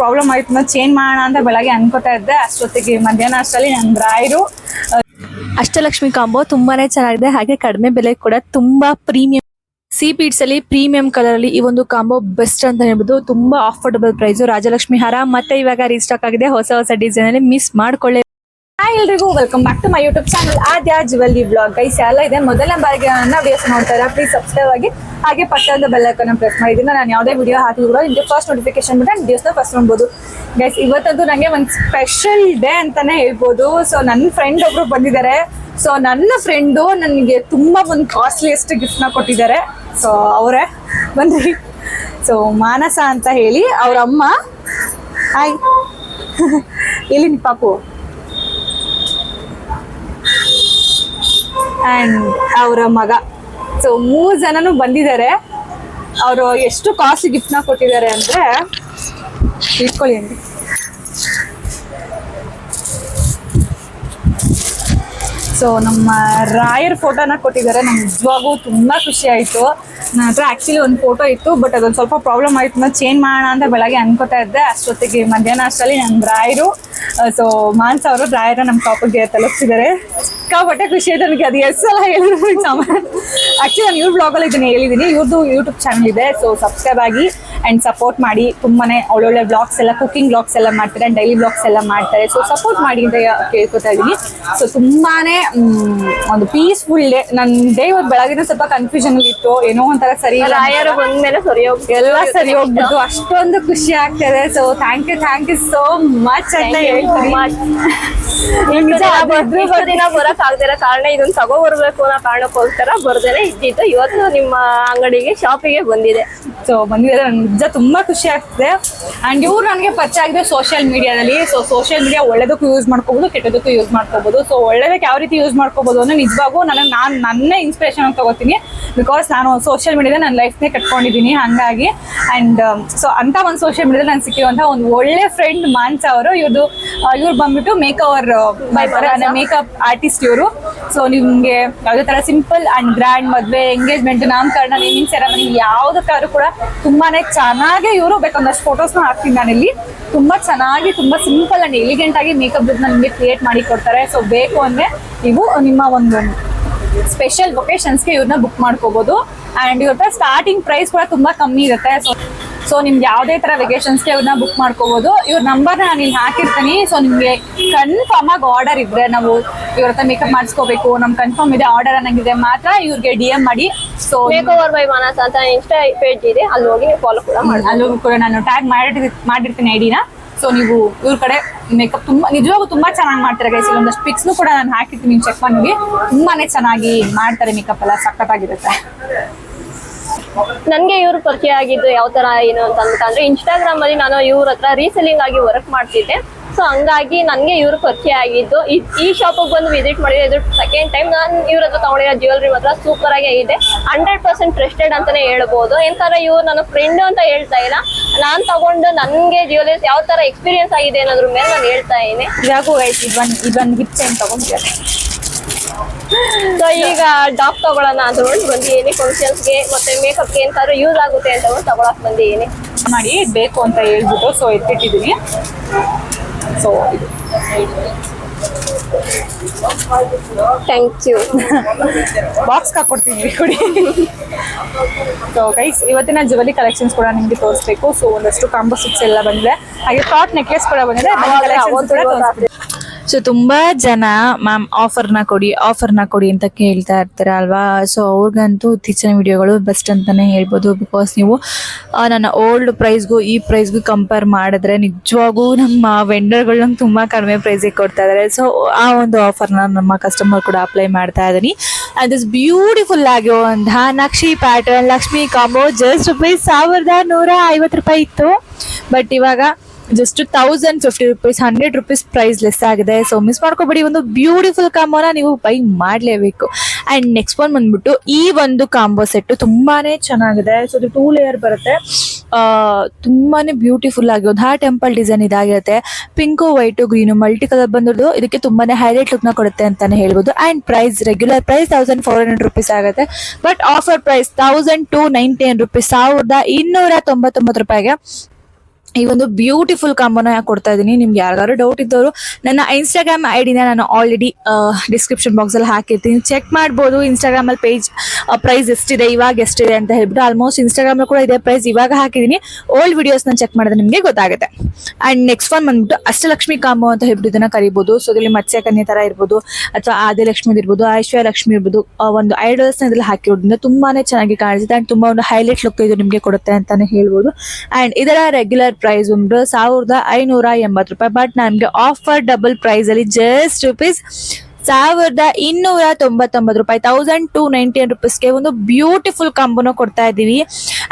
Problem ಆಯ್ತು change ಮಾಡೋಣ ಅಂತ ಬೆಳಗ್ಗೆ ಅನ್ಕೋತಾ ಇದ್ದೆ. ಅಷ್ಟೊತ್ತಿಗೆ ಮಧ್ಯಾಹ್ನ ಅಷ್ಟರಲ್ಲಿ ನನ್ನ ರಾಯರು ಅಷ್ಟಲಕ್ಷ್ಮಿ ಕಾಂಬೋ ತುಂಬಾನೇ ಚೆನ್ನಾಗಿದೆ. ಹಾಗೆ ಕಡಿಮೆ ಬೆಲೆ ಕೂಡ ತುಂಬಾ ಪ್ರೀಮಿಯಂ ಸಿ ಬೀಡ್ಸ್ ಅಲ್ಲಿ ಪ್ರೀಮಿಯಂ ಕಲರ್ ಅಲ್ಲಿ ಈ ಒಂದು ಕಾಂಬೋ ಬೆಸ್ಟ್ ಅಂತ ಹೇಳ್ಬೋದು. ತುಂಬಾ ಅಫೋರ್ಡಬಲ್ ಪ್ರೈಸ್ ರಾಜಲಕ್ಷ್ಮಿ ಹಾರ. ಮತ್ತೆ ಇವಾಗ ರೀಸ್ಟಾಕ್ ಆಗಿದೆ. ಹೊಸ ಹೊಸ ಡಿಸೈನ್ ಅಲ್ಲಿ ಮಿಸ್ ಮಾಡ್ಕೊಳ್ಳಿ. ಹಾಯ್ ಎಲ್ರಿಗೂ welcome back to my YouTube channel Aadya jewellery blog guys ಎಲ್ಲ ಇದೆ. ಮೊದಲನೇ ಬಾರಿಗೆ ನನ್ನ ವಿಡಿಯೋಸ್ ನೋಡ್ತಾರೆ ಪ್ಲೀಸ್ ಸಬ್ಸ್ಕ್ರೈಬ್ ಆಗಿ, ಹಾಗೆ ಪಕ್ಕದ ಬೆಲ್ಲೈಕನ್ನ ಪ್ರೆಸ್ ಮಾಡಿದ್ದೀನಿ ನಾನು ಯಾವುದೇ ವಿಡಿಯೋ ಹಾಕಿದ್ರು ನಿಮಗೆ ಫಸ್ಟ್ ನೋಟಿಫಿಕೇಶನ್ ಬಿಟ್ಟರೆ ವಿಡಿಯೋಸ್ನ ಫಸ್ಟ್ ನೋಡ್ಬೋದು. ಗೈಸ್ ಇವತ್ತಂತೂ ನನಗೆ ಒಂದು ಸ್ಪೆಷಲ್ ಡೇ ಅಂತಾನೆ ಹೇಳ್ಬೋದು. ಸೊ ನನ್ನ ಫ್ರೆಂಡ್ ಒಬ್ರು ಬಂದಿದ್ದಾರೆ. ಸೊ ನನ್ನ ಫ್ರೆಂಡು ನನಗೆ ತುಂಬ ಒಂದು ಕಾಸ್ಟ್ಲಿಯೆಸ್ಟ್ ಗಿಫ್ಟ್ನ ಕೊಟ್ಟಿದ್ದಾರೆ. ಸೊ ಅವರೇ ಬಂದ್ರಿ. ಸೊ ಮಾನಸ ಅಂತ ಹೇಳಿ ಅವ್ರ ಅಮ್ಮ. ಹಾಯ್ ಇಲ್ಲಿ ಪಾಪು. ಆ್ಯಂಡ್ ಅವರ ಮಗ. ಸೊ ಮೂರು ಜನನು ಬಂದಿದ್ದಾರೆ. ಅವರು ಎಷ್ಟು ಕಾಸ್ಟ್ಲಿ ಗಿಫ್ಟ್ನ ಕೊಟ್ಟಿದ್ದಾರೆ ಅಂದರೆ, ಇಟ್ಕೊಳ್ಳಿ ಅಂడి ಸೊ ನಮ್ಮ ರಾಯರ್ ಫೋಟೋನ ಕೊಟ್ಟಿದ್ದಾರೆ. ನಮ್ಗೆ ನಿಜವಾಗೂ ತುಂಬ ಖುಷಿ ಆಯಿತು. ನನ್ನ ಹತ್ರ ಆ್ಯಕ್ಚುಲಿ ಒಂದು ಫೋಟೋ ಇತ್ತು ಬಟ್ ಅದೊಂದು ಸ್ವಲ್ಪ ಪ್ರಾಬ್ಲಮ್ ಆಯಿತು. ನಾನು ಚೇಂಜ್ ಮಾಡೋಣ ಅಂತ ಬೆಳಗ್ಗೆ ಅನ್ಕೋತಾ ಇದ್ದೆ. ಅಷ್ಟೊತ್ತಿಗೆ ಮಧ್ಯಾಹ್ನ ಅಷ್ಟರಲ್ಲಿ ನಮ್ಮ ರಾಯರು ಸೊ ಮಾನ್ಸ್ ಅವರು ರಾಯರ ನಮ್ಮ ಟಾಪಿಗೆ ತಲುಪಿಸಿದ್ದಾರೆ ಸಿಕ್ಕಾಪಟ್ಟೆ ಖುಷಿ ಆಯ್ತು ನನಗೆ. ಅದು ಎಷ್ಟು ಸಲ ಹೇಳಿದ್ರು ಆಕ್ಚುಲಿ ನಾನು ಇವ್ರ ಬ್ಲಾಗಲ್ಲಿ ಇದನ್ನು ಹೇಳಿದ್ದೀನಿ. ಇವ್ರದ್ದು ಯೂಟ್ಯೂಬ್ ಚಾನಲ್ ಇದೆ ಸೊ ಸಬ್ಸ್ಕ್ರೈಬ್ ಆಗಿ ಆ್ಯಂಡ್ ಸಪೋರ್ಟ್ ಮಾಡಿ. ತುಂಬಾನೇ ಒಳ್ಳೊಳ್ಳೆ ಬ್ಲಾಗ್ಸ್ ಎಲ್ಲ ಕುಕಿಂಗ್ ಬ್ಲಾಗ್ಸ್ ಎಲ್ಲ ಮಾಡ್ತಾರೆ ಆ್ಯಂಡ್ ಡೈಲಿ ಬ್ಲಾಗ್ಸ್ ಎಲ್ಲ ಮಾಡ್ತಾರೆ. ಸೊ ಸಪೋರ್ಟ್ ಮಾಡಿ ಅಂತ ಕೇಳ್ಕೊತಾ ಇದ್ದೀನಿ. ಸೊ ತುಂಬಾನೇ ಒಂದು ಪೀಸ್ಫುಲ್ ಡೇ ನನ್ನ ಡೇ ಇವತ್ತು ಬೆಳಗಿನ ಸ್ವಲ್ಪ ಕನ್ಫ್ಯೂಷನ್ ಇತ್ತು. ಏನೋ ಒಂಥರ ಸರಿ ಬಂದ್ಮೇಲೆ ಸರಿ ಎಲ್ಲ ಸರಿ ಹೋಗ್ಬಿಟ್ಟು ಅಷ್ಟೊಂದು ಖುಷಿ ಆಗ್ತದೆ. So thank you thank you so much ಅಂತ ಹೇಳ್ತೀನಿ. ದಿನ ಬರಕ್ ಆಗ್ದಿರೋ ಕಾರಣ ಇದನ್ನ ತಗೋ ಬರ್ಬೇಕು ಅನ್ನೋ ಕಾರಣಕ್ಕೋಸ್ಕರ ಬರ್ದೇನೆ ಇದ್ದಿತ್ತು ಇವತ್ತು ನಿಮ್ಮ ಅಂಗಡಿಗೆ ಶಾಪಿಗೆ ಬಂದಿದೆ. ಸೊ ಬಂದಿದ್ದಾರೆ ನನ್ಗೆ ನಿಜ ತುಂಬಾ ಖುಷಿ ಆಗ್ತಿದೆ. ಅಂಡ್ ಇವ್ರು ನನಗೆ ಪರಿಚಯ ಆಗಿದೆ ಸೋಷಿಯಲ್ ಮೀಡಿಯಾದಲ್ಲಿ ಸೊ ಸೋಷಿಯಲ್ ಮೀಡಿಯಾ ಒಳ್ಳೇದಕ್ಕೂ ಯೂಸ್ ಮಾಡ್ಕೋಬಹುದು ಕೆಟ್ಟದಕ್ಕೂ ಯೂಸ್ ಮಾಡ್ಕೋಬಹುದು ಸೊ ಒಳ್ಳೇದಕ್ಕೆ ಯಾವ ರೀತಿ ಯೂಸ್ ಮಾಡ್ಕೋಬಹುದು ಅಂದ್ರೆ ನಿಜವಾಗೂ ನನಗೆ ನಾನು ನನ್ನೇ ಇನ್ಸ್ಪಿರೇಷನ್ ಅಂತ ತಗೋತೀನಿ. ಬಿಕಾಸ್ ನಾನು ಸೋಷಿಯಲ್ ಮೀಡಿಯಾದ ನನ್ನ ಲೈಫ್ನೇ ಕಟ್ಕೊಂಡಿದ್ದೀನಿ ಹಾಗಾಗಿ. ಅಂಡ್ ಸೊ ಅಂತ ಒಂದು ಸೋಷಿಯಲ್ ಮೀಡಿಯಾದಲ್ಲಿ ನನ್ಗೆ ಸಿಕ್ಕಿರುವಂತಹ ಒಂದು ಒಳ್ಳೆ ಫ್ರೆಂಡ್ ಮಾನ್ಸ ಅವರು. ಇವ್ರದ್ದು ಇವ್ರು ಬಂದ್ಬಿಟ್ಟು ಮೇಕ್ ಅವರ್ ಮೇಕಪ್ ಆರ್ಟಿಸ್ಟ್ ಇವರು ಸೊ ನಿಮ್ಗೆ ಯಾವುದೇ ತರ ಸಿಂಪಲ್ ಅಂಡ್ ಗ್ರ್ಯಾಂಡ್ ಮದ್ವೆ ಎಂಗೇಜ್ಮೆಂಟ್ ನಾಮಕರಣ ನೇಮಿಂಗ್ ಸೆರೆಮನಿ ಯಾವ್ದಕ್ಕಾದ್ರೂ ಕೂಡ ತುಂಬಾನೇ ಚೆನ್ನಾಗಿ ಇವರು ಬೇಕೊಂದಷ್ಟು ಫೋಟೋಸ್ನ ಹಾಕ್ತೀನಿ ನಾನಿಲ್ಲಿ. ತುಂಬಾ ಚೆನ್ನಾಗಿ, ತುಂಬಾ ಸಿಂಪಲ್ ಅಂಡ್ ಎಲಿಗೆಂಟ್ ಆಗಿ ಮೇಕಪ್ ನಿಮ್ಗೆ ಕ್ರಿಯೇಟ್ ಮಾಡಿ ಕೊಡ್ತಾರೆ. ಸೊ ಬೇಕು ಅಂದ್ರೆ ನೀವು ನಿಮ್ಮ ಒಂದು ಸ್ಪೆಷಲ್ ಲೊಕೇಶನ್ಸ್ಗೆ ಇವ್ರನ್ನ ಬುಕ್ ಮಾಡ್ಕೋಬಹುದು ಅಂಡ್ ಇವ್ರ ಸ್ಟಾರ್ಟಿಂಗ್ ಪ್ರೈಸ್ ಕೂಡ ತುಂಬಾ ಕಮ್ಮಿ ಇರುತ್ತೆ. ಸೊ ಸೊ ನಿಮ್ಗೆ ಯಾವುದೇ ತರ ವೆಕೇಶನ್ಸ್ಗೆ ಅವ್ರನ್ನ ಬುಕ್ ಮಾಡ್ಕೋಬಹುದು ಇವ್ರ ನಂಬರ್ ನಾನು ಇಲ್ಲಿ ಹಾಕಿರ್ತೀನಿ. ಸೊ ನಿಮಗೆ ಕನ್ಫರ್ಮ್ ಆಗಿ ಆರ್ಡರ್ ಇದ್ರೆ ನಾವು ಇವ್ರ ಹತ್ರ ಮೇಕಪ್ ಮಾಡಿಸ್ಕೋಬೇಕು. ನಮ್ ಕನ್ಫರ್ಮ್ ಇದೆ ಆರ್ಡರ್ ಅನ್ನಂಗಿದೆ ಮಾತ್ರ ಇವ್ರಿಗೆ ಡಿ ಎಂ ಮಾಡಿ. So make over by Manas ಅಂತ ಇನ್ಸ್ಟಾ ಪೇಜ್ ಇದೆ. ಅಲ್ಲಿ ಹೋಗಿ ಫಾಲೋ ಕೂಡ ಮಾಡಿ ಅಲ್ಲೂ ಕೂಡ ನಾನು ಟ್ಯಾಗ್ ಮಾಡಿ ಮಾಡಿರ್ತೀನಿ ಐಡಿನ ಸೊ ನೀವು ಇವ್ರ ಕಡೆ ಮೇಕಪ್ ತುಂಬಾ ನಿಜವಾಗೂ ತುಂಬಾ ಚೆನ್ನಾಗಿ ಮಾಡ್ತಾರೆ ಗೈಸ್ ಒಂದಷ್ಟು ಪಿಕ್ಸ್ನು ಕೂಡ ನಾನು ಹಾಕಿರ್ತೀನಿ. ಚೆಕ್ ಮಾಡಿ ತುಂಬಾನೇ ಚೆನ್ನಾಗಿ ಮಾಡ್ತಾರೆ ಮೇಕಪ್ ಎಲ್ಲ. ಸಖತ್ತಾಗಿರುತ್ತೆ. ನನ್ಗೆ ಇವ್ರು ಪರಿಚಯ ಆಗಿದ್ದು ಯಾವ ತರ ಏನು ಅಂತ ಅಂದ್ಬಿಟ್ಟಂದ್ರೆ ಇನ್ಸ್ಟಾಗ್ರಾಮ್ ಅಲ್ಲಿ ನಾನು ಇವ್ರ ಹತ್ರ ರೀಸೆಲ್ಲಿಂಗ್ ಆಗಿ ವರ್ಕ್ ಮಾಡ್ತಿದ್ದೆ. ಸೊ ಹಂಗಾಗಿ ನನಗೆ ಇವರು ಪರಿಚಯ ಆಗಿದ್ದು. ಈ- ಶಾಪಿಗೆ ಬಂದು ವಿಸಿಟ್ ಮಾಡಿದ್ರೆ ಇದು ಸೆಕೆಂಡ್ ಟೈಮ್ ನಾನು ಇವ್ರ ಹತ್ರ ತಗೊಂಡಿರೋ ಜ್ಯುವೆಲ್ರಿ ಮಾತ್ರ ಸೂಪರ್ ಆಗಿ ಇದೆ. ಹಂಡ್ರೆಡ್ ಪರ್ಸೆಂಟ್ ಟ್ರಸ್ಟೆಡ್ ಅಂತಾನೆ ಹೇಳ್ಬೋದು. ಯಾಕಂದ್ರೆ ಇವ್ರು ನನ್ನ ಫ್ರೆಂಡ್ ಅಂತ ಹೇಳ್ತಾ ಇಲ್ಲ. ನಾನು ತಗೊಂಡು ನನಗೆ ಜ್ಯುವೆಲ್ಸ್ ಯಾವ ತರ ಎಕ್ಸ್ಪೀರಿಯನ್ಸ್ ಆಗಿದೆ ಅನ್ನೋದ್ರ ಮೇಲೆ ನಾನು ಹೇಳ್ತಾ ಇದ್ದೀನಿ. ಇದಾಗೂ ಆಯ್ತು ಇದೊಂದು ಇದೊಂದು ಗಿಫ್ಟ್ ಏನು ತಗೊಂಡಿದ್ದಾರೆ? ಸೊ ಈಗ ಡಾಕ್ ತಗೊಳ್ಳೋಣ ಅಂತ ಹೇಳಿ ಬಂದಿದ್ದೀನಿ. ಫಂಕ್ಷನ್ಸ್ಗೆ ಮತ್ತೆ ಮೇಕಪ್ಗೆ ಎಂತಾದ್ರು ಯೂಸ್ ಆಗುತ್ತೆ ಅಂತ ಹೇಳಿ ತಗೊಳಕ್ ಬಂದಿದ್ದೀನಿ. ಮಾಡಿ ಬೇಕು ಅಂತ ಹೇಳ್ಬಿಟ್ಟು ಸೊ ಎತ್ತಿಟ್ಟಿದ್ದೀನಿ ಸೊ ಇದು ಥ್ಯಾಂಕ್ ಯು ಬಾಕ್ಸ್ ಹಾಕೊಡ್ತೀನಿ ಕೊಡಿ. ಸೊ ಗೈಸ್ ಇವತ್ತಿನ ಜುವೆಲಿ ಕಲೆಕ್ಷನ್ಸ್ ಕೂಡ ನಿಮಗೆ ತೋರಿಸ್ಬೇಕು. ಸೊ ಒಂದಷ್ಟು ಕಾಂಬೋ ಸಿಕ್ಸ್ ಎಲ್ಲ ಬಂದಿದೆ. ಹಾಗೆ ಕಾಟ್ ನೆಕ್ಲೆಸ್ ಕೂಡ ಬಂದಿದೆ. ಸೊ ತುಂಬಾ ಜನ ಮ್ಯಾಮ್ ಆಫರ್ನ ಕೊಡಿ ಆಫರ್ನ ಕೊಡಿ ಅಂತ ಕೇಳ್ತಾ ಇರ್ತಾರೆ ಅಲ್ವಾ? ಸೊ ಅವ್ರಿಗಂತೂ ಇತ್ತೀಚಿನ ವಿಡಿಯೋಗಳು ಬೆಸ್ಟ್ ಅಂತಾನೆ ಹೇಳ್ಬೋದು. ಬಿಕಾಸ್ ನೀವು ನನ್ನ ಓಲ್ಡ್ ಪ್ರೈಸ್ಗೂ ಈ ಪ್ರೈಸ್ಗೂ ಕಂಪೇರ್ ಮಾಡಿದ್ರೆ ನಿಜವಾಗೂ ನಮ್ಮ ವೆಂಡರ್ಗಳು ನಂಗೆ ತುಂಬ ಕಡಿಮೆ ಪ್ರೈಸಿಗೆ ಕೊಡ್ತಾ ಇದ್ದಾರೆ ಸೊ ಆ ಒಂದು ಆಫರ್ನ ನಮ್ಮ ಕಸ್ಟಮರ್ ಕೂಡ ಅಪ್ಲೈ ಮಾಡ್ತಾ ಇದ್ದೀನಿ. ಆ್ಯಂಡ್ ದಿಸ್ ಬ್ಯೂಟಿಫುಲ್ ಆಗಿರುವಂತಹ nakshi pattern Lakshmi combo just rupees ಸಾವಿರದ ನೂರ ಐವತ್ತು ರೂಪಾಯಿ ಇತ್ತು. ಬಟ್ ಇವಾಗ just thousand fifty rupees hundred rupees price less ಆಗಿದೆ. ಸೊ ಮಿಸ್ ಮಾಡ್ಕೋಬೇಡಿ, ಒಂದು ಬ್ಯೂಟಿಫುಲ್ ಕಾಂಬೋನ ನೀವು ಬೈ ಮಾಡಲೇಬೇಕು. ಆ್ಯಂಡ್ ನೆಕ್ಸ್ಟ್ ಒನ್ ಬಂದ್ಬಿಟ್ಟು, ಈ ಒಂದು ಕಾಂಬೋ ಸೆಟ್ಟು ತುಂಬಾ ಚೆನ್ನಾಗಿದೆ. ಸೊ ಇದು ಟೂ ಲೇಯರ್ ಬರುತ್ತೆ. ತುಂಬಾ ಬ್ಯೂಟಿಫುಲ್ ಆಗಿರೋದು ಹಾ ಟೆಂಪಲ್ ಡಿಸೈನ್ ಇದಾಗಿರುತ್ತೆ. Pink white green multi colour ಬಂದಿರೋದು ಇದಕ್ಕೆ ತುಂಬಾ ಹೈಲೈಟ್ ಲುಕ್ನ ಕೊಡುತ್ತೆ ಅಂತಲೇ ಹೇಳ್ಬೋದು. And price regular price thousand four hundred rupees ಆಗುತ್ತೆ. But offer price thousand two ninety nine rupees ಸಾವಿರದ ಇನ್ನೂರ ತೊಂಬತ್ತೊಂಬತ್ತು ರೂಪಾಯಿಗೆ. ಈ ಒಂದು ಬ್ಯೂಟಿಫುಲ್ ಕಾಂಬೋನ ಕೊಡ್ತಾ ಇದ್ದೀನಿ. ನಿಮ್ಗೆ ಯಾರಿಗಾದ್ರು ಡೌಟ್ ಇದ್ದವರು, ನನ್ನ ಇನ್ಸ್ಟಾಗ್ರಾಮ್ ಐಡಿನ ನಾನು ಆಲ್ರೆಡಿ ಡಿಸ್ಕ್ರಿಪ್ಷನ್ ಬಾಕ್ಸ್ ಅಲ್ಲಿ ಹಾಕಿರ್ತೀನಿ. ಚೆಕ್ ಮಾಡ್ಬೋದು ಇನ್ಸ್ಟಾಗ್ರಾಮ್ ಅಲ್ಲಿ ಪೇಜ್ ಪ್ರೈಸ್ ಎಷ್ಟಿದೆ, ಇವಾಗ ಎಷ್ಟಿದೆ ಅಂತ ಹೇಳ್ಬಿಟ್ಟು ಆಲ್ಮೋಸ್ಟ್ ಇನ್ಸ್ಟಾಗ್ರಾಮ್ ಕೂಡ ಇದೆ ಪ್ರೈಸ್ ಇವಾಗ ಹಾಕಿದೀನಿ ಓಲ್ಡ್ ವಿಡಿಯೋಸ್ನ ಚೆಕ್ ಮಾಡಿದ್ರೆ ನಿಮಗೆ ಗೊತ್ತಾಗುತ್ತೆ. ಅಂಡ್ ನೆಕ್ಸ್ಟ್ ಒನ್ ಬಂದ್ಬಿಟ್ಟು ಅಷ್ಟಲಕ್ಷ್ಮಿ ಕಾಂಬೋ ಅಂತ ಹೇಳ್ಬಿಟ್ಟು ಇದನ್ನ ಕರಿಬಹುದು ಸೊ ಇಲ್ಲಿ ಮತ್ಸ್ಯ ಕನ್ಯೆ ತರ ಇರ್ಬೋದು, ಅಥವಾ ಆದಿಲಕ್ಷ್ಮಿ ಇರ್ಬೋದು ಐಶ್ವರ್ಯ ಲಕ್ಷ್ಮಿ ಇರ್ಬೋದು ಒಂದು ಐಡಲ್ಸ್ನ ಇದ್ರಲ್ಲಿ ಹಾಕಿರೋದ್ರಿಂದ ತುಂಬಾನೇ ಚೆನ್ನಾಗಿ ಕಾಣಿಸುತ್ತೆ. ಅಂಡ್ ತುಂಬಾ ಒಂದು ಹೈಲೈಟ್ ಲುಕ್ ಇದು ನಿಮಗೆ ಕೊಡುತ್ತೆ ಅಂತಾನೆ ಹೇಳ್ಬೋದು. ಅಂಡ್ ಇದರ ರೆಗ್ಯುಲರ್ ಪ್ರೈಸ್ ಒಂದು ಸಾವಿರದ ಐನೂರ ಎಂಬತ್ತು ರೂಪಾಯಿ. ಬಟ್ ನಮಗೆ ಆಫರ್ ಡಬಲ್ ಪ್ರೈಸಲ್ಲಿ ಜಸ್ಟ್ ರುಪೀಸ್ ಸಾವಿರದ ಇನ್ನೂರ ತೊಂಬತ್ತೊಂಬತ್ತು ರೂಪಾಯಿ ತೌಸಂಡ್ ಟು ನೈಂಟಿ ರುಪೀಸ್ಗೆ ಒಂದು ಬ್ಯೂಟಿಫುಲ್ ಕಂಬನ ಕೊಡ್ತಾ ಇದ್ದೀವಿ.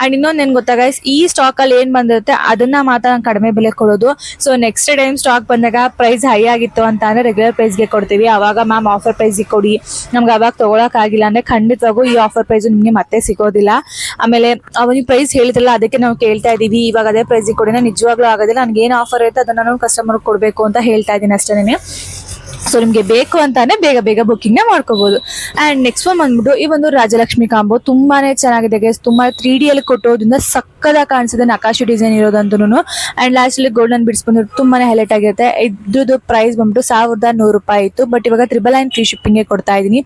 ಅಂಡ್ ಇನ್ನೊಂದು ಏನ್ ಗೊತ್ತಾ guys, ಈ ಸ್ಟಾಕ್ ಅಲ್ಲಿ ಏನ್ ಬಂದಿರುತ್ತೆ ಅದನ್ನ ಮಾತ್ರ ನಾನು ಕಡಿಮೆ ಬೆಲೆ ಕೊಡೋದು. ಸೊ ನೆಕ್ಸ್ಟ್ ಟೈಮ್ ಸ್ಟಾಕ್ ಬಂದಾಗ ಪ್ರೈಸ್ ಹೈ ಆಗಿತ್ತು ಅಂತ ಅಂದ್ರೆ ರೆಗ್ಯುಲರ್ ಪ್ರೈಸ್ಗೆ ಕೊಡ್ತೀವಿ. ಆವಾಗ ಮ್ಯಾಮ್ ಆಫರ್ ಪ್ರೈಸ್ಗೆ ಕೊಡಿ. ನಮ್ಗೆ ಅವಾಗ ತಗೊಳಕ್ ಆಗಿಲ್ಲ ಅಂದ್ರೆ ಖಂಡಿತವಾಗೂ ಈ ಆಫರ್ ಪ್ರೈಸ್ ನಿಮಗೆ ಮತ್ತೆ ಸಿಗೋದಿಲ್ಲ. ಆಮೇಲೆ ಅವನಿಗೆ ಪ್ರೈಸ್ ಹೇಳಿದ್ರಲ್ಲ ಅದಕ್ಕೆ ನಾವು ಕೇಳ್ತಾ ಇದೀವಿ ಇವಾಗ ಅದೇ ಪ್ರೈಸ್ಗೆ ಕೊಡಿ. ನಿಜವಾಗ್ಲೂ ಆಗೋದಿಲ್ಲ ನನಗೆ ಏನು ಆಫರ್ ಇರುತ್ತೆ ಅದನ್ನ ನಾನು ಕಸ್ಟಮರ್ ಕೊಡಬೇಕು ಅಂತ ಹೇಳ್ತಾ ಇದ್ದೀನಿ ಅಷ್ಟೇನೆ. ಸೊ ನಿಮ್ಗೆ ಬೇಕು ಅಂತಾನೆ ಬೇಗ ಬೇಗ ಬುಕ್ಕಿಂಗ್ನ ಮಾಡ್ಕೋಬಹುದು ಅಂಡ್ ನೆಕ್ಸ್ಟ್ ಒನ್ ಬಂದ್ಬಿಟ್ಟು ಈ ಒಂದು ರಾಜಲಕ್ಷ್ಮಿ ಕಾಂಬೋ ತುಂಬಾನೇ ಚೆನ್ನಾಗಿದೆ ಗೈಸ್ ತುಂಬಾ ತ್ರೀ ಡಿ ಅಲ್ಲಿ ಕೊಟ್ಟೋದ್ರಿಂದ ಸಕ್ಕದಾಗ ಕಾಣಿಸಿದೆ ನಕಾಶಿ ಡಿಸೈನ್ ಇರೋದಂತೂ ಅಂಡ್ ಲಾಸ್ಟ್ ಅಲ್ಲಿ ಗೋಲ್ಡನ್ ಬಿಡ್ಸ್ ಬಂದ್ಬಿಟ್ಟು ತುಂಬಾನೇ ಹೈಲೈಟ್ ಆಗಿರುತ್ತೆ. ಇದ್ರದ್ದು ಪ್ರೈಸ್ ಬಂದ್ಬಿಟ್ಟು ಸಾವಿರದ ನೂರು ರೂಪಾಯಿ ಇತ್ತು. ಬಟ್ ಇವಾಗ ತ್ರಿಬಲ್ ಆ್ಯಂಡ್ ಫ್ರೀ ಶಿಪ್ಪಿಂಗ್ ಕೊಡ್ತಾ ಇದೀನಿ.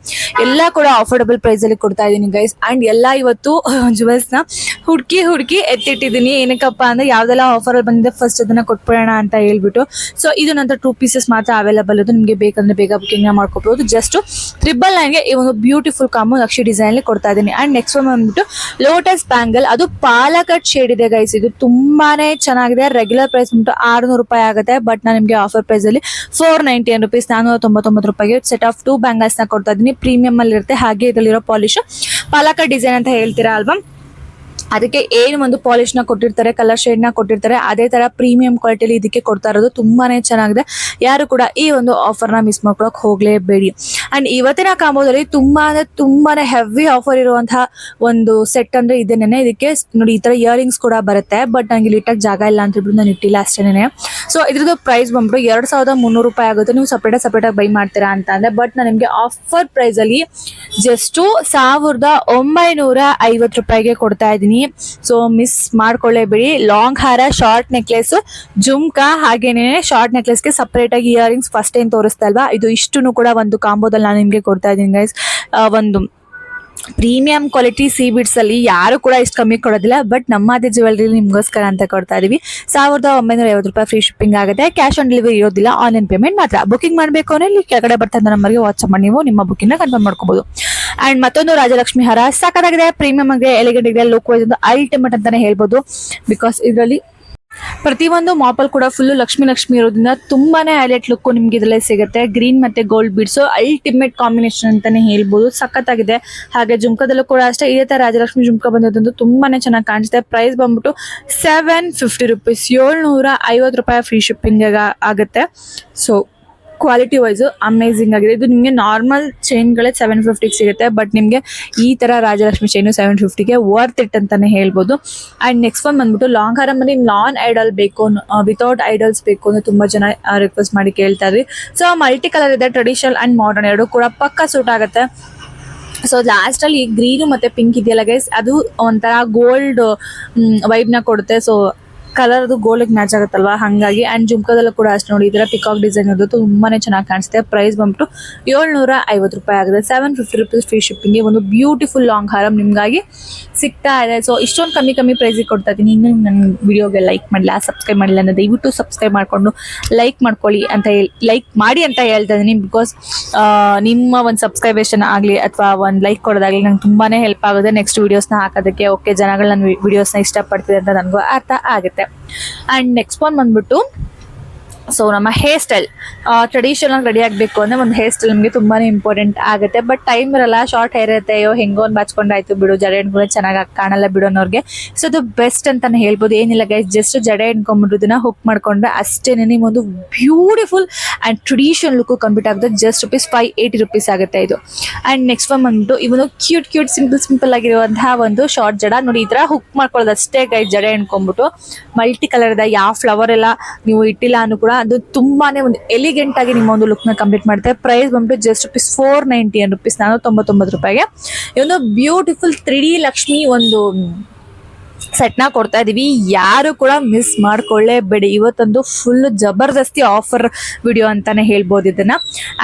ಎಲ್ಲ ಕೂಡ ಅಫೋರ್ಡಬಲ್ ಪ್ರೈಸ್ ಅಲ್ಲಿ ಕೊಡ್ತಾ ಇದೀನಿ ಗೈಸ್ ಅಂಡ್ ಎಲ್ಲ ಇವತ್ತು ಜುವೆಲ್ಸ್ನ ಹುಡುಕಿ ಹುಡುಕಿ ಎತ್ತಿಟ್ಟಿದೀನಿ. ಏನಕ್ಕಪ್ಪ ಅಂದ್ರೆ ಯಾವ್ದೆಲ್ಲ ಆಫರ್ ಬಂದಿದೆ ಫಸ್ಟ್ ಅದನ್ನ ಕೊಟ್ಬಿಡೋಣ ಅಂತ ಹೇಳ್ಬಿಟ್ಟು. ಸೊ ಇದು ನಂತರ ಟೂ ಪೀಸಸ್ ಮಾತ್ರ ಅವೈಲಬಲ್ ಅದು ನಿಮಗೆ ಬೇಕಂದ್ರೆ ಬೇಗ ಬುಕಿಂಗ್ ಮಾಡ್ಕೋಬಹುದು ಜಸ್ಟ್ ಟ್ರಿಬಲ್ ನೈನ್ಗೆ ಈ ಒಂದು ಬ್ಯೂಟಿಫುಲ್ ಕಾಂಬೋ ನಕ್ಷಿ ಡಿಸೈನ್ ಕೊಡ್ತಾ ಇದ್ದೀನಿ. ಅಂಡ್ ನೆಕ್ಸ್ಟ್ ಒನ್ ಬಂದ್ಬಿಟ್ಟು ಲೋಟಸ್ ಬ್ಯಾಂಗಲ್ ಅದು ಪಾಲಕಟ್ ಶೇಡ್ ಇದೆ ಗೈಸ್ ಇದು ತುಂಬಾನೇ ಚೆನ್ನಾಗಿದೆ. ರೆಗ್ಯುಲರ್ ಪ್ರೈಸ್ ಬಂದ್ಬಿಟ್ಟು ಆರ್ನೂರು ರೂಪಾಯಿ ಆಗುತ್ತೆ. ಬಟ್ ನಾನು ನಿಮಗೆ ಆಫರ್ ಪ್ರೈಸ್ ಅಲ್ಲಿ ಫೋರ್ ನೈಂಟಿ ರುಪೀಸ್ ನಾನೂರ ತೊಂಬತ್ತೊಂಬತ್ತು ರೂಪಾಯಿಗೆ ಸೆಟ್ ಆಫ್ ಟೂ ಬ್ಯಾಂಗಲ್ಸ್ನ ಕೊಡ್ತಾ ಇದ್ದೀನಿ. ಪ್ರೀಮಿಯಂ ಅಲ್ಲಿ ಇರುತ್ತೆ ಹಾಗೆ ಇದರಲ್ಲಿರೋ ಪಾಲಿಶ್ ಪಾಲಕ ಡಿಸೈನ್ ಅಂತ ಹೇಳ್ತೀರಾ ಅಲ್ವಾ? ಅದಕ್ಕೆ ಏನು ಒಂದು ಪಾಲಿಶ್ನ ಕೊಟ್ಟಿರ್ತಾರೆ ಕಲರ್ ಶೇಡ್ನ ಕೊಟ್ಟಿರ್ತಾರೆ, ಅದೇ ತರ ಪ್ರೀಮಿಯಂ ಕ್ವಾಲಿಟಿಲಿ ಇದಕ್ಕೆ ಕೊಡ್ತಾ ಇರೋದು ತುಂಬಾನೇ ಚೆನ್ನಾಗಿದೆ. ಯಾರು ಕೂಡ ಈ ಒಂದು ಆಫರ್ನ ಮಿಸ್ ಮಾಡ್ಕೊಳಕ್ ಹೋಗಲೇಬೇಡಿ. ಅಂಡ್ ಇವತ್ತಿನ ಕಾಂಬೋದಲ್ಲಿ ತುಂಬಾ ಅಂದ್ರೆ ತುಂಬಾನೇ ಹೆವಿ ಆಫರ್ ಇರುವಂತಹ ಒಂದು ಸೆಟ್ ಅಂದ್ರೆ ಇದನ್ನೇ ಇದಕ್ಕೆ ನೋಡಿ, ಈ ತರ ಇಯರಿಂಗ್ಸ್ ಕೂಡ ಬರುತ್ತೆ ಬಟ್ ನಂಗೆ ಇಲ್ಲಿ ಇಟ್ಟಕ್ಕೆ ಜಾಗ ಇಲ್ಲ ಅಂತ ಹೇಳ್ಬಿಟ್ಟು ನಾನು ಇಟ್ಟಿಲ್ಲ ಅಷ್ಟೇನೆ ಸೊ ಇದ್ರದ್ದು ಪ್ರೈಸ್ ಬಂದ್ಬಿಟ್ಟು ಎರಡು ಸಾವಿರದ ಮುನ್ನೂರು ರೂಪಾಯಿ ಆಗುತ್ತೆ. ನೀವು ಸಪ್ರೇಟ್ ಸಪ್ರೇಟ್ ಆಗಿ ಬೈ ಮಾಡ್ತೀರಾ ಅಂತ ಅಂದ್ರೆ ಬಟ್ ನಾನು ನಿಮಗೆ ಆಫರ್ ಪ್ರೈಸ್ ಅಲ್ಲಿ ಜಸ್ಟ್ ಸಾವಿರದ ಒಂಬೈನೂರ ಐವತ್ತು ರೂಪಾಯಿಗೆ ಕೊಡ್ತಾ ಇದ್ದೀನಿ. ಸೊ ಮಿಸ್ ಮಾಡ್ಕೊಳ್ಳೇಬೇಡಿ. ಲಾಂಗ್ ಹಾರ ಶಾರ್ಟ್ ನೆಕ್ಲೆಸ್ ಜುಮ್ಕಾ ಹಾಗೇನೆ ಶಾರ್ಟ್ ನೆಕ್ಲೆಸ್ಗೆ ಸಪ್ರೇಟಾಗಿ ಇಯರಿಂಗ್ಸ್ ಫಸ್ಟ್ ಏನ್ ತೋರಿಸ್ತಾ ಇಲ್ವಾ? ಇದು ಇಷ್ಟು ಕೂಡ ಒಂದು ಕಾಂಬೋದಲ್ಲಿ ನಾನು ನಿಮಗೆ ಕೊಡ್ತಾ ಇದ್ದೀನಿ ಗೈಸ್ ಒಂದು ಪ್ರೀಮಿಯಂ ಕ್ವಾಲಿಟಿ ಸಿ ಬಿಡ್ಸಲ್ಲಿ ಯಾರು ಕೂಡ ಇಷ್ಟು ಕಮ್ಮಿ ಕೊಡೋದಿಲ್ಲ ಬಟ್ ನಮ್ಮದೇ ಜ್ಯುವೆಲ್ರಿ ನಿಮಗೋಸ್ಕರ ಅಂತ ಕೊಡ್ತಾ ಇದೀವಿ. ಸಾವಿರದ ಒಂಬೈನೂರ ಐವತ್ತು ರೂಪಾಯಿ ಫ್ರೀ ಶಿಪ್ಪಿಂಗ್ ಆಗುತ್ತೆ. ಕ್ಯಾಶ್ ಆನ್ ಡೆಲಿವರಿ ಇರೋದಿಲ್ಲ ಆನ್ಲೈನ್ ಪೇಮೆಂಟ್ ಮಾತ್ರ. ಬುಕಿಂಗ್ ಮಾಡಬೇಕು ಅಂದ್ರೆ ಇಲ್ಲಿ ಕೆಳಗಡೆ ಬರ್ತಾ ನಂಬರ್ಗೆ ವಾಟ್ಸ್ಆಪ್ ಮಾಡಿ, ನೀವು ನಿಮ್ಮ ಬುಕ್ಕಿಂಗ್ನ ಕನ್ಫರ್ಮ್ ಮಾಡ್ಕೋಬಹುದು ಅಂಡ್ ಮತ್ತೊಂದು ರಾಜಲಕ್ಷ್ಮಿ ಹಾರ. ಸಾಕಾಗಿದೆ ಪ್ರೀಮಿಯಂ ಆಗಿದೆ ಎಲಿಗೆಂಟ್ ಇದೆ ಲುಕ್ ವೈಸ್ ಒಂದು ಅಲ್ಟಿಮೇಟ್ ಅಂತಾನೆ ಹೇಳ್ಬೋದು. ಬಿಕಾಸ್ ಇದರಲ್ಲಿ ಪ್ರತಿಯೊಂದು ಮಾಪಲ್ ಕೂಡ ಫುಲ್ ಲಕ್ಷ್ಮಿ ಲಕ್ಷ್ಮಿ ಇರೋದ್ರಿಂದ ತುಂಬಾನೇ ಹೈಲೈಟ್ ಲುಕ್ ನಿಮ್ಗೆ ಇದರಲ್ಲೇ ಸಿಗುತ್ತೆ. ಗ್ರೀನ್ ಮತ್ತೆ ಗೋಲ್ಡ್ ಬಿಡ್ಸ್ ಅಲ್ಟಿಮೇಟ್ ಕಾಂಬಿನೇಷನ್ ಅಂತಾನೆ ಹೇಳ್ಬೋದು. ಸಖತ್ತಾಗಿದೆ. ಹಾಗೆ ಜುಮ್ಕದಲ್ಲೂ ಕೂಡ ಅಷ್ಟೇ, ಇದೇ ತರ ರಾಜಲಕ್ಷ್ಮಿ ಜುಮ್ಕ ಬಂದಿದ್ದು ತುಂಬಾನೇ ಚೆನ್ನಾಗಿ ಕಾಣಿಸುತ್ತೆ. ಪ್ರೈಸ್ ಬಂದ್ಬಿಟ್ಟು ಸೆವೆನ್ ಫಿಫ್ಟಿ ರುಪೀಸ್ ಏಳ್ನೂರ ಐವತ್ತು ರೂಪಾಯಿ ಫ್ರೀ ಶಿಪ್ಪಿಂಗ್ ಆಗುತ್ತೆ. ಸೊ ಕ್ವಾಲಿಟಿ ವೈಸ್ ಅಮೇಝಿಂಗ್ ಆಗಿದೆ. ಇದು ನಿಮಗೆ ನಾರ್ಮಲ್ ಚೈನ್ಗಳೇ ಸೆವೆನ್ ಫಿಫ್ಟಿಗೆ ಸಿಗುತ್ತೆ ಬಟ್ ನಿಮಗೆ ಈ ತರ ರಾಜಲಕ್ಷ್ಮಿ ಚೈನು ಸೆವೆನ್ ಫಿಫ್ಟಿಗೆ ವರ್ತ್ ಇಟ್ ಅಂತಾನೆ ಹೇಳ್ಬೋದು. ಅಂಡ್ ನೆಕ್ಸ್ಟ್ ಒನ್ ಬಂದ್ಬಿಟ್ಟು ಲಾಂಗ್ ಹಾರಮಲ್ಲಿ ನಾನ್ ಐಡಲ್ ಬೇಕು ವಿತೌಟ್ ಐಡಲ್ಸ್ ಬೇಕು ಅಂತ ತುಂಬಾ ಜನ ರಿಕ್ವೆಸ್ಟ್ ಮಾಡಿ ಕೇಳ್ತಾ ಇದ್ರಿ. ಸೊ ಮಲ್ಟಿ ಕಲರ್ ಇದೆ ಟ್ರೆಡಿಷನಲ್ ಅಂಡ್ ಮಾಡರ್ನ್ ಎರಡು ಕೂಡ ಪಕ್ಕ ಸೂಟ್ ಆಗುತ್ತೆ. ಸೊ ಲಾಸ್ಟಲ್ಲಿ ಈ ಗ್ರೀನ್ ಮತ್ತೆ ಪಿಂಕ್ ಇದೆಯಲ್ಲ ಗೈಸ್ ಅದು ಒಂಥರ ಗೋಲ್ಡ್ ವೈಬ್ನ ಕೊಡುತ್ತೆ. ಸೊ ಕಲರ್ ಅದು ಗೋಲ್ಡ್ ಮ್ಯಾಚ್ ಆಗುತ್ತಲ್ವಾ? ಹಂಗಾಗಿ ಅಂಡ್ ಜುಮ್ಕಾದಲ್ಲೂ ಕೂಡ ಅಷ್ಟು ನೋಡಿ. ಇದರ ಪಿಕಾಕ್ ಡಿಸೈನ್ ಅದು ತುಂಬಾನೇ ಚೆನ್ನಾಗಿ ಕಾಣಿಸುತ್ತೆ. ಪ್ರೈಸ್ ಬಂದ್ಬಿಟ್ಟು ಏಳ್ನೂರ ಐವತ್ತು ರೂಪಾಯಿ ಆಗುತ್ತೆ seven fifty rupees free shipping ಒಂದು ಬ್ಯೂಟಿಫುಲ್ ಲಾಂಗ್ ಹಾರಂ ನಿಮಗಾಗಿ ಸಿಗ್ತಾ ಇದೆ. ಸೊ ಇಷ್ಟೊಂದು ಕಮ್ಮಿ ಕಮ್ಮಿ ಪ್ರೈಸಿಗೆ ಕೊಡ್ತಾ ಇದ್ದೀನಿ. ಇನ್ನೂ ನನ್ನ ವಿಡಿಯೋಗೆ ಲೈಕ್ ಮಾಡಿಲ್ಲ ಸಬ್ಸ್ಕ್ರೈಬ್ ಮಾಡಿಲ್ಲ ಅಂದ್ರೆ ದಯವಿಟ್ಟು ಸಬ್ಸ್ಕ್ರೈಬ್ ಮಾಡಿಕೊಂಡು ಲೈಕ್ ಮಾಡ್ಕೊಳ್ಳಿ ಅಂತ ಲೈಕ್ ಮಾಡಿ ಅಂತ ಹೇಳ್ತಾ ಇದ್ದೀನಿ. ಬಿಕಾಸ್ ನಿಮ್ಮ ಒಂದು ಸಬ್ಸ್ಕ್ರೈಬೇಷನ್ ಆಗಲಿ ಅಥವಾ ಒಂದು ಲೈಕ್ ಕೊಡೋದಾಗಲಿ ನಂಗೆ ತುಂಬಾನೇ ಹೆಲ್ಪ್ ಆಗುತ್ತೆ. ನೆಕ್ಸ್ಟ್ ವೀಡಿಯೋಸ್ನ ಹಾಕೋದಕ್ಕೆ. ಓಕೆ ಜನಗಳು ನನ್ನ ವಿಡಿಯೋಸ್ನ ಇಷ್ಟಪಡ್ತಿದೆ ಅಂತ ನನಗೂ ಅರ್ಥ ಆಗುತ್ತೆ. ಆ್ಯಂಡ್ ನೆಕ್ಸ್ಟ್ ಒನ್ ಬಂದ್ಬಿಟ್ಟು ಸೊ ನಮ್ಮ ಹೇರ್ ಸ್ಟೈಲ್ ಟ್ರೆಡಿಷನಲ್ ರೆಡಿ ಆಗಬೇಕು ಅಂದರೆ ಒಂದು ಹೇರ್ ಸ್ಟೈಲ್ ನಮಗೆ ತುಂಬಾನೇ ಇಂಪಾರ್ಟೆಂಟ್ ಆಗುತ್ತೆ. ಬಟ್ ಟೈಮ್ ಇರಲ್ಲ ಶಾರ್ಟ್ ಹೇರ್ ಇರುತ್ತೆ, ಅಯ್ಯೋ, ಹೆಂಗೋ ಒಂದು ಬಾಚ್ಕೊಂಡಾಯ್ತು ಬಿಡು, ಜಡೆ ಎಣ್ಕೊಂಡು ಚೆನ್ನಾಗಿ ಕಾಣಲ್ಲ ಬಿಡು ಅನ್ನೋರಿಗೆ. ಸೊ ಅದು ಬೆಸ್ಟ್ ಅಂತಾನೆ ಹೇಳ್ಬೋದು. ಏನಿಲ್ಲ ಗೈಸ್ ಜಸ್ಟ್ ಜಡೆ ಎಣ್ಕೊಂಡ್ಬಿಡೋದನ್ನ ಹುಕ್ ಮಾಡ್ಕೊಂಡ್ರೆ ನಿಮ್ಮ ಒಂದು beautiful and traditional look complete ಆಗುತ್ತೆ. Just rupees five eighty rupees ಆಗುತ್ತೆ ಇದು. ಆ್ಯಂಡ್ ನೆಕ್ಸ್ಟ್ ಒನ್ ಬಂದ್ಬಿಟ್ಟು ಇವನು ಕ್ಯೂಟ್ ಕ್ಯೂಟ್ ಸಿಂಪಲ್ ಸಿಂಪಲ್ ಆಗಿರುವಂತಹ ಒಂದು ಶಾರ್ಟ್ ಜಡ, ನೋಡಿ, ಈ ಥರ ಹುಕ್ ಮಾಡ್ಕೊಳ್ಳೋದು ಅಷ್ಟೇ ಗೈಸ್ ಜಡೆ ಎಣ್ಕೊಂಡ್ಬಿಟ್ಟು. ಮಲ್ಟಿ ಕಲರ್ ಇದೆ ಯಾವ ಫ್ಲವರ್ ಎಲ್ಲ ನೀವು ಇಟ್ಟಿಲ್ಲ ಅನ್ನೂ ಕೂಡ ಅದು ತುಂಬಾನೇ ಒಂದು ಎಲಿಗೆಂಟ್ ಆಗಿ ನಿಮ್ಮ ಒಂದು ಲುಕ್ನ ಕಂಪ್ಲೀಟ್ ಮಾಡುತ್ತೆ. ಪ್ರೈಸ್ ಬಂದ್ಬಿಟ್ಟು just rupees four ninety rupees ನಾನು ತೊಂಬತ್ತೊಂಬತ್ತು ರೂಪಾಯಿಗೆ. ಇದೊಂದು ಬ್ಯೂಟಿಫುಲ್ ತ್ರೀ ಡಿ ಲಕ್ಷ್ಮಿ ಒಂದು ಸೆಟ್ನ ಕೊಡ್ತಾ ಇದೀವಿ. ಯಾರು ಕೂಡ ಮಿಸ್ ಮಾಡ್ಕೊಳ್ಳೇಬೇಡಿ ಇವತ್ತೊಂದು ಫುಲ್ ಜಬರ್ದಸ್ತಿ ಆಫರ್ ವಿಡಿಯೋ ಅಂತಾನೆ ಹೇಳ್ಬೋದು ಇದನ್ನ.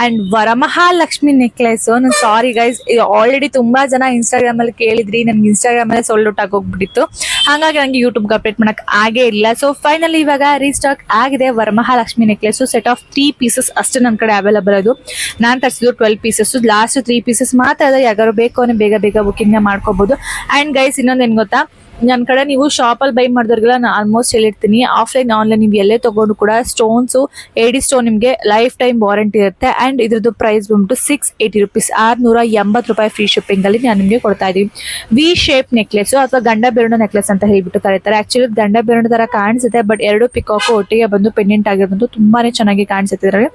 ಅಂಡ್ ವರಮಹಾಲಕ್ಷ್ಮಿ ನೆಕ್ಲೆಸ್ ನಾನು ಸಾರಿ ಗೈಸ್ ಆಲ್ರೆಡಿ ತುಂಬಾ ಜನ ಇನ್ಸ್ಟಾಗ್ರಾಮ್ ಅಲ್ಲಿ ಕೇಳಿದ್ರಿ. ನನ್ಗೆ ಇನ್ಸ್ಟಾಗ್ರಾಮ್ ಅಲ್ಲೇ ಸೋಲ್ಡ್ ಔಟ್ ಆಗೋಗ್ಬಿಟ್ಟಿತ್ತು. ಹಾಗಾಗಿ ನಂಗೆ ಯೂಟ್ಯೂಬ್ಗೆ ಅಪ್ಡೇಟ್ ಮಾಡಕ್ ಆಗೇ ಇಲ್ಲ. ಸೊ ಫೈನಲಿ ಇವಾಗ ರೀಸ್ಟಾಕ್ ಆಗಿದೆ. Varamahalakshmi necklace set of three pieces ಅಷ್ಟೇ ನನ್ನ ಕಡೆ ಅವೈಲಬಲ್ ಅದು. ನಾನು ತರಿಸಿದ್ದು twelve pieces last three pieces ಮಾತ್ರ ಯಾರು ಬೇಕು ಅನ್ನೋ ಬೇಗ ಬೇಗ ಬುಕಿಂಗ್ ಮಾಡ್ಕೋಬಹುದು ಅಂಡ್ ಗೈಸ್ ಇನ್ನೊಂದು ಏನು ಗೊತ್ತಾ? ನನ್ನ ಕಡೆ ನೀವು ಶಾಪ್ ಅಲ್ಲಿ ಬೈ ಮಾಡಿದವ್ರಿಗೆಲ್ಲ ನಾನು ಆಲ್ಮೋಸ್ಟ್ ಹೇಳಿರ್ತೀನಿ. ಆಫ್ಲೈನ್ ಆನ್ಲೈನ್ ನೀವು ಎಲ್ಲೇ ತಗೊಂಡು ಕೂಡ ಸ್ಟೋನ್ಸ್ ಏಡಿ ಸ್ಟೋನ್ ನಿಮಗೆ ಲೈಫ್ ಟೈಮ್ ವಾರಂಟಿ ಇರುತ್ತೆ. ಅಂಡ್ ಇದ್ರದ್ದು ಪ್ರೈಸ್ ಬಂದ್ಬಿಟ್ಟು ಸಿಕ್ಸ್ ಏಯ್ಟಿ ರುಪೀಸ್ ಆರುನೂರ ಎಂಬತ್ತು ರೂಪಾಯಿ ಫ್ರೀ ಶಿಪ್ಪಿಂಗಲ್ಲಿ ನಾನು ನಿಮಗೆ ಕೊಡ್ತಾ ಇದೀನಿ ವಿ ಶೇಪ್ ನೆಕ್ಲೆಸ್ ಅಥವಾ ಗಂಡ ಬೆರಣ ನೆಕ್ಲೆಸ್ ಅಂತ ಹೇಳ್ಬಿಟ್ಟು ಕರೀತಾರೆ. ಆಕ್ಚುಲಿ ಗಂಡ ಬೆರಣ ಥರ ಕಾಣಿಸುತ್ತೆ ಬಟ್ ಎರಡು ಪಿಕಾಕು ಒಟ್ಟಿಗೆ ಬಂದು ಪೆಂಡೆಂಟ್ ಆಗಿರೋದು ತುಂಬಾನೇ ಚೆನ್ನಾಗಿ ಕಾಣಿಸುತ್ತೆ ಇದರಲ್ಲಿ.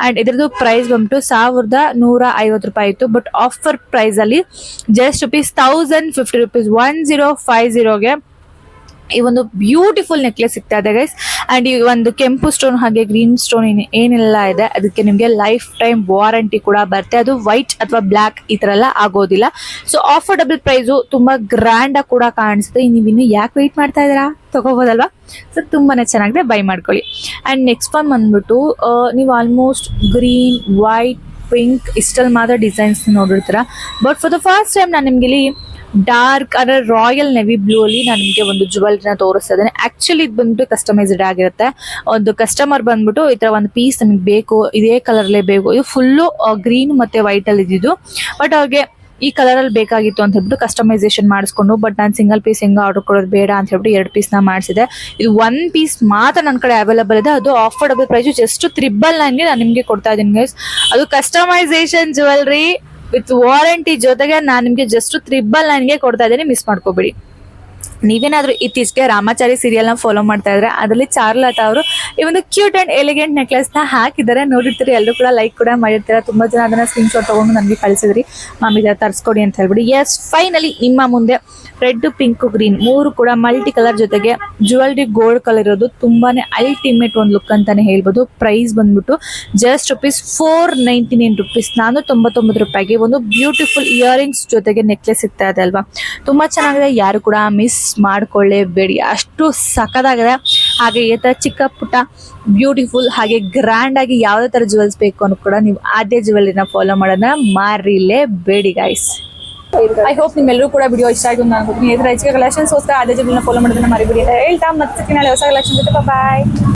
ಆ್ಯಂಡ್ ಇದ್ರದ್ದು ಪ್ರೈಸ್ ಬಂದ್ಬಿಟ್ಟು ಸಾವಿರದ ನೂರ ಐವತ್ತು ರೂಪಾಯಿ ಇತ್ತು ಬಟ್ ಆಫರ್ ಪ್ರೈಸ್ ಅಲ್ಲಿ just rupees thousand fifty rupees one zero five ಜೀರೋಗೆ ಈ ಒಂದು ಬ್ಯೂಟಿಫುಲ್ ನೆಕ್ಲೆಸ್ ಸಿಗ್ತಾ ಇದೆ ಗೈಸ್ ಅಂಡ್ ಈ ಒಂದು ಕೆಂಪು ಸ್ಟೋನ್ ಹಾಗೆ ಗ್ರೀನ್ ಸ್ಟೋನ್ ಏನೆಲ್ಲ ಇದೆ, ಅದಕ್ಕೆ ನಿಮಗೆ ಲೈಫ್ ಟೈಮ್ ವಾರಂಟಿ ಕೂಡ ಬರುತ್ತೆ. ಅದು ವೈಟ್ ಅಥವಾ ಬ್ಲ್ಯಾಕ್ ಈ ತರ ಎಲ್ಲ ಆಗೋದಿಲ್ಲ. ಸೊ ಆಫರ್ಡಬಲ್ ಪ್ರೈಸು ತುಂಬಾ ಗ್ರ್ಯಾಂಡ್ ಆಗಿ ಕೂಡ ಕಾಣಿಸುತ್ತೆ. ನೀವು ಇನ್ನು ಯಾಕೆ ವೆಯ್ಟ್ ಮಾಡ್ತಾ ಇದ್ದೀರಾ? ತಗೋಬೋದಲ್ವಾ? ಸೊ ತುಂಬಾನೇ ಚೆನ್ನಾಗಿದೆ. ಬೈ ಮಾಡ್ಕೊಳ್ಳಿ. ಅಂಡ್ ನೆಕ್ಸ್ಟ್ ಒನ್ ಬಂದ್ಬಿಟ್ಟು ನೀವು ಆಲ್ಮೋಸ್ಟ್ ಗ್ರೀನ್ ವೈಟ್ ಪಿಂಕ್ ಇಷ್ಟಲ್ ಮಾತ್ರ ಡಿಸೈನ್ಸ್ ನೋಡಿರ್ತೀರ. But for the first time ನಾನು ನಿಮಗೆ ಇಲ್ಲಿ ಡಾರ್ಕ್, ಅಂದ್ರೆ ರಾಯಲ್ ನೆವಿ ಬ್ಲೂ ಅಲ್ಲಿ ನಾನು ನಿಮಗೆ ಒಂದು ಜುವೆಲ್ರಿನ ತೋರಿಸ್ತಾ ಇದ್ದೇನೆ ಆಕ್ಚುಲಿ ಇದು ಬಂದ್ಬಿಟ್ಟು ಕಸ್ಟಮೈಸ್ಡ್ ಆಗಿರುತ್ತೆ. ಒಂದು ಕಸ್ಟಮರ್ ಬಂದ್ಬಿಟ್ಟು ಈ ತರ ಒಂದು ಪೀಸ್ ನಮಗೆ ಬೇಕು, ಇದೇ ಕಲರ್ಲೇ ಬೇಕು. ಇದು ಫುಲ್ಲು ಗ್ರೀನ್ ಮತ್ತೆ ವೈಟ್ ಅಲ್ಲಿ ಇದ್ದಿದ್ದು. ಬಟ್ ಅವ್ರಿಗೆ ಈ ಕಲರಲ್ಲಿ ಬೇಕಾಗಿತ್ತು ಅಂತ ಹೇಳ್ಬಿಟ್ಟು ಕಸ್ಟಮೈಸೇಷನ್ ಮಾಡಿಸ್ಕೊಂಡು ಬಟ್ ನಾನು ಸಿಂಗಲ್ ಪೀಸ್ ಹೆಂಗ ಆರ್ಡರ್ ಕೊಡೋದು ಬೇಡ ಅಂತ ಹೇಳ್ಬಿಟ್ಟು ಎರಡು ಪೀಸ್ನ ಮಾಡಿಸಿದೆ. ಇದು ಒನ್ ಪೀಸ್ ಮಾತ್ರ ನನ್ನ ಕಡೆ ಅವೈಲೇಬಲ್ ಇದೆ. ಅದು ಆಫರ್ಡಬಲ್ ಪ್ರೈಸು ಜಸ್ಟ್ ತ್ರಿಬಲ್ ನೈನ್ಗೆ ನಾನು ನಿಮಗೆ ಕೊಡ್ತಾ ಇದ್ದೀನಿ ಗೈಸ್ ಅದು ಕಸ್ಟಮೈಸೇಷನ್ ಜುವೆಲ್ರಿ ವಿತ್ ವಾರಂಟಿ ಜೊತೆಗೆ ನಾನು ನಿಮಗೆ ಜಸ್ಟ್ ತ್ರಿಬಲ್ ನೈನ್ಗೆ ಕೊಡ್ತಾ ಇದ್ದೀನಿ ಮಿಸ್ ಮಾಡ್ಕೋಬೇಡಿ. ನೀವೇನಾದ್ರೂ ಇತ್ತೀಚೆಗೆ ರಾಮಾಚಾರಿ ಸೀರಿಯಲ್ನ ಫಾಲೋ ಮಾಡ್ತಾ ಇದ್ರೆ, ಅದರಲ್ಲಿ ಚಾರ್ಲತಾ ಅವರು ಈ ಒಂದು ಕ್ಯೂಟ್ ಅಂಡ್ ಎಲಿಗೆಂಟ್ ನೆಕ್ಲೆಸ್ನ ಹಾಕಿದ್ದಾರೆ. ನೋಡಿರ್ತೀರಿ ಎಲ್ಲರೂ ಕೂಡ ಲೈಕ್ ಕೂಡ ಮಾಡಿರ್ತೀರ. ತುಂಬಾ ಜನ ಅದನ್ನ ಸ್ಕ್ರೀನ್ಶಾಟ್ ತೊಗೊಂಡು ನನಗೆ ಕಳಿಸಿದ್ರಿ. ಮಾಮಿ ಇದನ್ನ ತರಿಸ್ಕೊಡಿ ಅಂತ ಹೇಳ್ಬಿಡಿ. ಎಸ್ ಫೈನಲಿ ನಿಮ್ಮ ಮುಂದೆ ರೆಡ್, ಪಿಂಕ್, ಗ್ರೀನ್ ಮೂರು ಕೂಡ ಮಲ್ಟಿ ಕಲರ್ ಜೊತೆಗೆ ಜುವೆಲ್ರಿ ಗೋಲ್ಡ್ ಕಲರ್ ಇರೋದು. ತುಂಬಾನೇ ಅಲ್ಟಿಮೇಟ್ ಒಂದು ಲುಕ್ ಅಂತಾನೆ ಹೇಳ್ಬೋದು. ಪ್ರೈಸ್ ಬಂದ್ಬಿಟ್ಟು just rupees four ninety nine rupees ನಾನು ತೊಂಬತ್ತೊಂಬತ್ತು ರೂಪಾಯಿಗೆ ಒಂದು ಬ್ಯೂಟಿಫುಲ್ ಇಯರಿಂಗ್ಸ್ ಜೊತೆಗೆ ನೆಕ್ಲೆಸ್ ಸಿಗ್ತಾ ಇದೆ ಅಲ್ವಾ? ತುಂಬಾ ಚೆನ್ನಾಗಿದೆ. ಯಾರು ಕೂಡ ಮಿಸ್ ಮಾಡ್ಕೊಳ್ಳೇಬೇಡಿ. ಅಷ್ಟು ಸಖತ್ತಾಗಿದೆ. ಹಾಗೆ ಈ ಥರ ಚಿಕ್ಕ ಪುಟ್ಟ ಬ್ಯೂಟಿಫುಲ್ ಹಾಗೆ ಗ್ರ್ಯಾಂಡ್ ಆಗಿ ಯಾವುದೇ ಥರ ಜುವೆಲ್ಸ್ ಬೇಕು ಅನ್ನೋ ಕೂಡ ನೀವು ಆದ್ಯ ಜುವೆಲ್ರಿನ ಫಾಲೋ ಮಾಡೋದನ್ನ ಮಾರಿಲೇಬೇಡಿ ಗೈಸ್ ಐ ಹೋಪ್ ನಿಮ್ಮೆಲ್ಲರೂ ಕೂಡ ವಿಡಿಯೋ ಇಷ್ಟ ಆಗಿ ಅಂತ ಅನ್ಕೋತೀನಿ. ಇದ್ರ ಹೆಚ್ಚಿಗೆ ಕಲೆಕ್ಷನ್ಸ್ ಗೋಸ್ಕರ ಅದೇ ಜೊತೆ ಫಾಲೋ ಮಾಡೋದನ್ನ ಮರಿಬಿಡಿ ಅಂತ ಹೇಳ್ತಾ. ಮತ್ತೆ ನಾಳೆ ಹೊಸ ಕಲೆಕ್ಷನ್ ಜೊತೆ. ಬಾಯ್